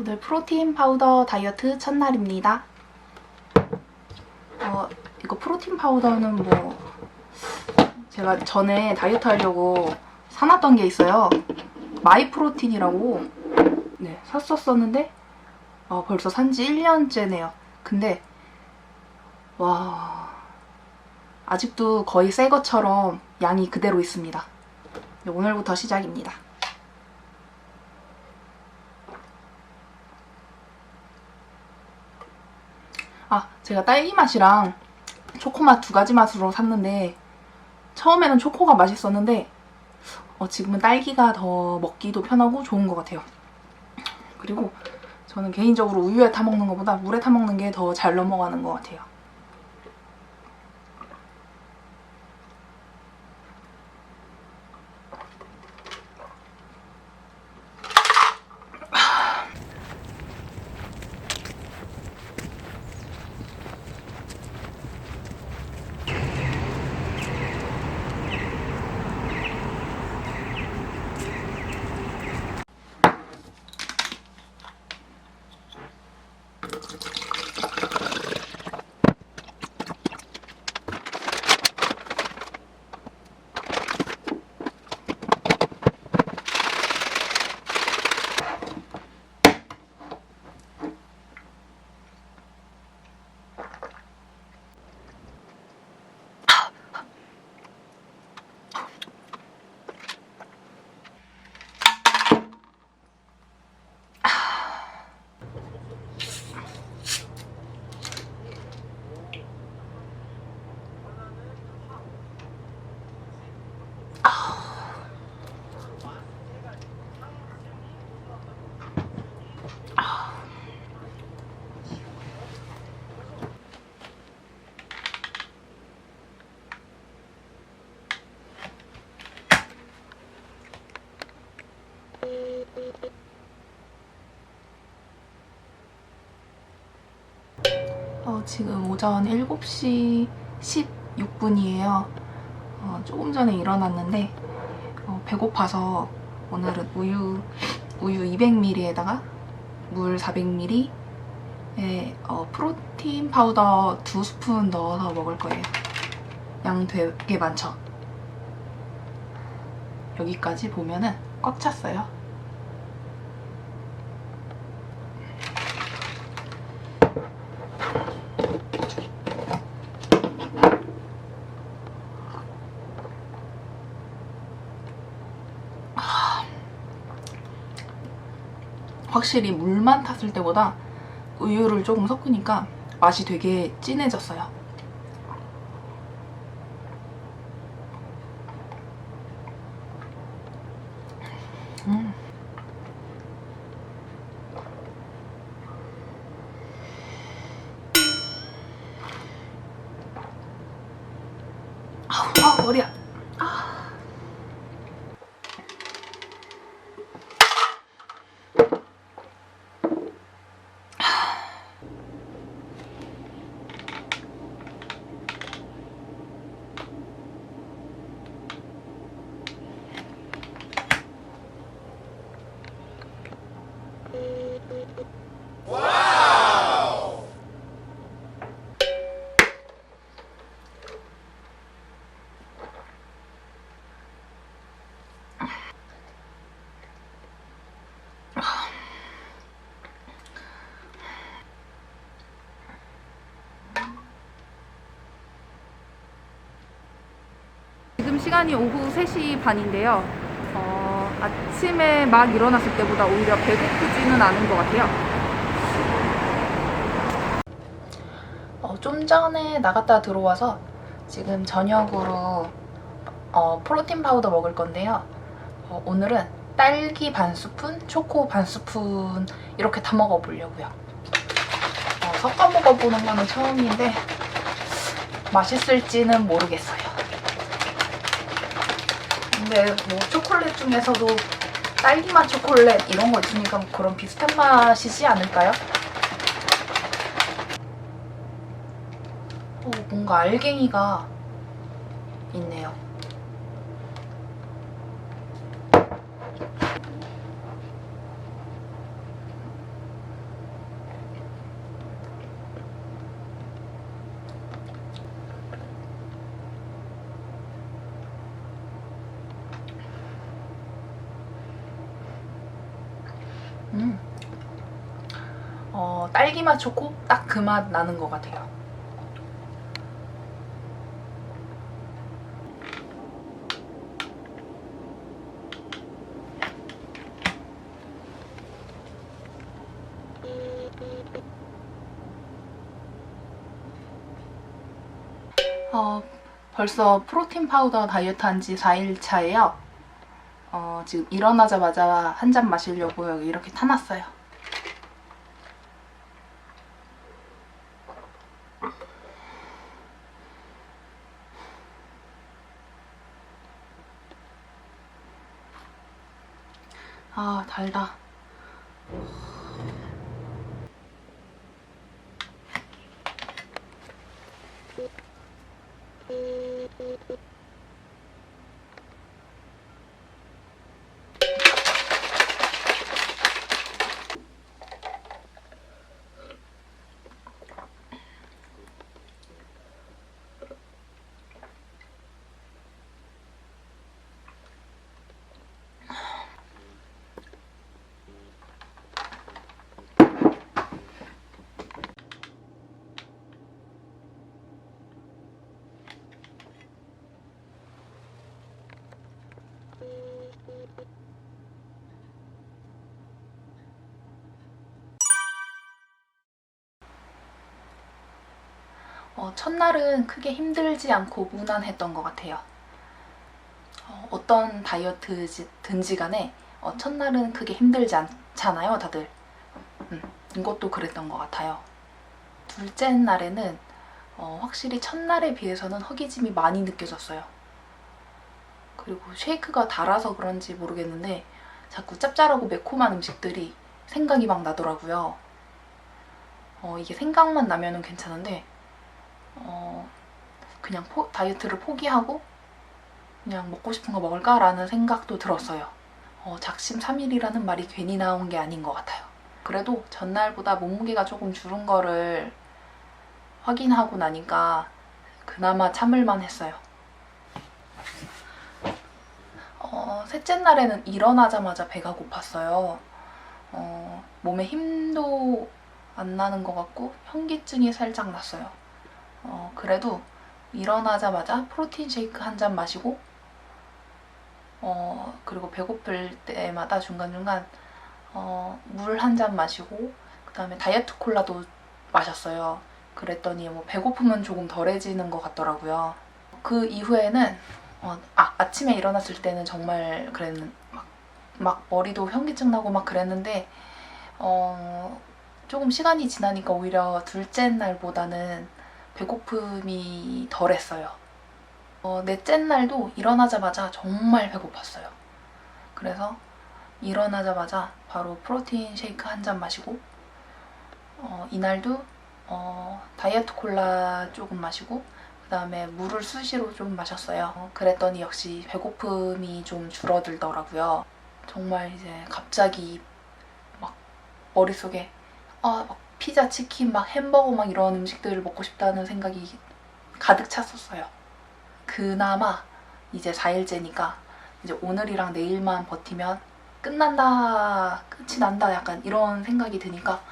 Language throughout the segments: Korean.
오늘 프로틴 파우더 다이어트 첫날입니다. 어, 이거 프로틴 파우더는 뭐 제가 전에 다이어트 하려고 사놨던 게 있어요. 마이 프로틴이라고 네, 샀었었는데 어, 벌써 산지 1년째네요. 근데 와 아직도 거의 새 것처럼 양이 그대로 있습니다. 네, 오늘부터 시작입니다. 아, 제가 딸기 맛이랑 초코맛 두 가지 맛으로 샀는데 처음에는 초코가 맛있었는데 어, 지금은 딸기가 더 먹기도 편하고 좋은 것 같아요. 그리고 저는 개인적으로 우유에 타 먹는 것보다 물에 타 먹는 게 더 잘 넘어가는 것 같아요. 어, 지금 오전 7시 16분이에요. 어, 조금 전에 일어났는데 어, 배고파서 오늘은 우유 우유 200ml에다가 물 400ml에 어, 프로틴 파우더 두 스푼 넣어서 먹을 거예요. 양 되게 많죠? 여기까지 보면은 꽉 찼어요. 확실히 물만 탔을 때보다 우유를 조금 섞으니까 맛이 되게 진해졌어요. 음. 아우, 아, 머리야. 지금 시간이 오후 3시 반인데요. 어, 아침에 막 일어났을 때보다 오히려 배고프지는 않은 것 같아요. 어, 좀 전에 나갔다 들어와서 지금 저녁으로 어, 프로틴 파우더 먹을 건데요. 어, 오늘은 딸기 반 스푼, 초코 반 스푼 이렇게 다 먹어보려고요. 어, 섞어 먹어보는 거는 처음인데 맛있을지는 모르겠어요. 근데 뭐 초콜릿 중에서도 딸기 맛 초콜릿 이런 거 있으니까 뭐 그런 비슷한 맛이지 않을까요? 어, 뭔가 알갱이가 있네요. 음. 어, 딸기 맛 초코 딱 그 맛 나는 것 같아요. 어, 벌써 프로틴 파우더 다이어트 한 지 4일 차예요. 어, 지금 일어나자마자 한 잔 마시려고 이렇게 타놨어요. 아, 달다. 어, 첫날은 크게 힘들지 않고 무난했던 것 같아요. 어, 떤 다이어트든지 간에 어, 첫날은 크게 힘들지 않잖아요, 다들. 음, 이것도 그랬던 것 같아요. 둘째 날에는 어, 확실히 첫날에 비해서는 허기짐이 많이 느껴졌어요. 그리고 쉐이크가 달아서 그런지 모르겠는데 자꾸 짭짤하고 매콤한 음식들이 생각이 막 나더라고요. 어, 이게 생각만 나면은 괜찮은데 어, 그냥 포- 다이어트를 포기하고 그냥 먹고 싶은 거 먹을까라는 생각도 들었어요. 어, 작심 3일이라는 말이 괜히 나온 게 아닌 것 같아요. 그래도 전날보다 몸무게가 조금 줄은 거를 확인하고 나니까 그나마 참을만 했어요. 어, 셋째 날에는 일어나자마자 배가 고팠어요. 어, 몸에 힘도 안 나는 것 같고 현기증이 살짝 났어요. 어, 그래도 일어나자마자 프로틴 쉐이크 한 잔 마시고 어, 그리고 배고플 때마다 중간중간 어, 물 한 잔 마시고 그 다음에 다이어트 콜라도 마셨어요. 그랬더니 뭐 배고픔은 조금 덜해지는 것 같더라고요. 그 이후에는 어, 아, 아침에 일어났을 때는 정말 그랬는 막, 막 머리도 현기증 나고 막 그랬는데 어, 조금 시간이 지나니까 오히려 둘째 날보다는 배고픔이 덜했어요. 어, 넷째 날도 일어나자마자 정말 배고팠어요. 그래서 일어나자마자 바로 프로틴 쉐이크 한 잔 마시고 어, 이날도 어, 다이어트 콜라 조금 마시고 그 다음에 물을 수시로 좀 마셨어요. 어, 그랬더니 역시 배고픔이 좀 줄어들더라고요. 정말 이제 갑자기 막 머릿속에 아, 막 피자, 치킨, 막 햄버거 막 이런 음식들을 먹고 싶다는 생각이 가득 찼었어요. 그나마 이제 4일째니까 이제 오늘이랑 내일만 버티면 끝난다, 끝이 난다 약간 이런 생각이 드니까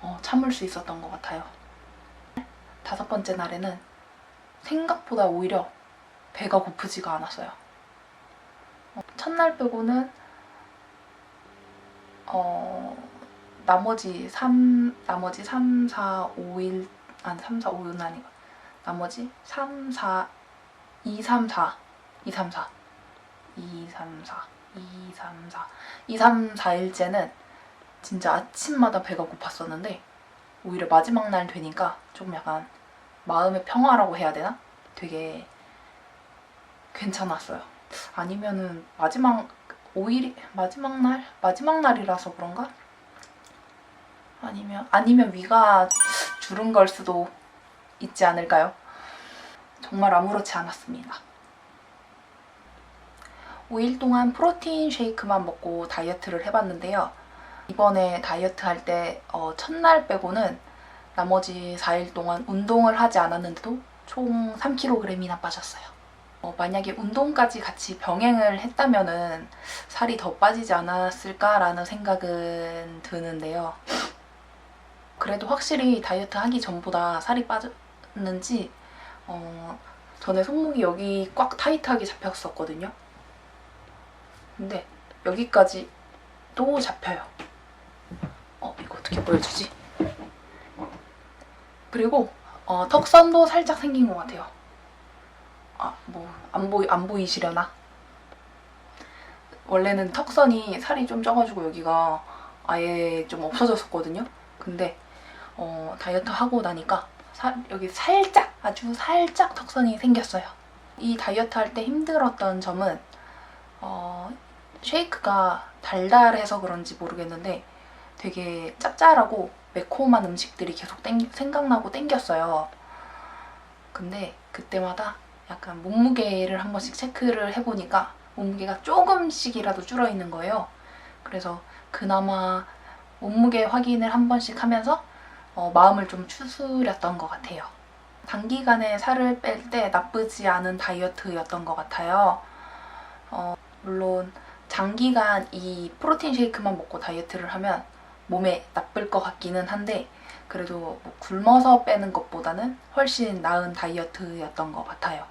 어, 참을 수 있었던 것 같아요. 다섯 번째 날에는 생각보다 오히려 배가 고프지가 않았어요. 어, 첫날 빼고는 어, 나머지 3 나머지 3, 4, 5일 아니 3, 4, 5는 아니고 나머지 3, 4 2, 3, 4 2, 3, 4 2, 3, 4 2, 3, 4 2, 3, 4일째는 진짜 아침마다 배가 고팠었는데 오히려 마지막 날 되니까 조금 약간 마음의 평화라고 해야 되나? 되게 괜찮았어요. 아니면은 마지막 5일 마지막 날 마지막 날이라서 그런가? 아니면 아니면 위가 주른 걸 수도 있지 않을까요? 정말 아무렇지 않았습니다. 5일 동안 프로틴 쉐이크만 먹고 다이어트를 해봤는데요. 이번에 다이어트 할때 어, 첫날 빼고는 나머지 4일 동안 운동을 하지 않았는데도 총 3kg이나 빠졌어요. 어, 만약에 운동까지 같이 병행을 했다면은 살이 더 빠지지 않았을까라는 생각은 드는데요. 그래도 확실히 다이어트 하기 전보다 살이 빠졌는지 어, 전에 손목이 여기 꽉 타이트하게 잡혔었거든요. 근데 여기까지 또 잡혀요. 어, 이거 어떻게 보여주지? 그리고 어, 턱선도 살짝 생긴 것 같아요. 아, 뭐 안 보이 안 보이시려나? 원래는 턱선이 살이 좀 쪄가지고 여기가 아예 좀 없어졌었거든요. 근데 어, 다이어트 하고 나니까 살, 여기 살짝 아주 살짝 턱선이 생겼어요. 이 다이어트 할 때 힘들었던 점은 어, 쉐이크가 달달해서 그런지 모르겠는데 되게 짭짤하고 매콤한 음식들이 계속 땡, 생각나고 땡겼어요. 근데 그때마다 약간 몸무게를 한 번씩 체크를 해보니까 몸무게가 조금씩이라도 줄어 있는 거예요. 그래서 그나마 몸무게 확인을 한 번씩 하면서 어, 마음을 좀 추스렸던 것 같아요. 단기간에 살을 뺄 때 나쁘지 않은 다이어트였던 것 같아요. 어, 물론 장기간 이 프로틴 쉐이크만 먹고 다이어트를 하면 몸에 나쁠 것 같기는 한데 그래도 뭐 굶어서 빼는 것보다는 훨씬 나은 다이어트였던 것 같아요.